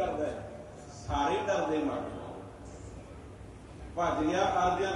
ਕਰਦਾ ਹੈ सारे डरते मर जाओ भजदिया करद्या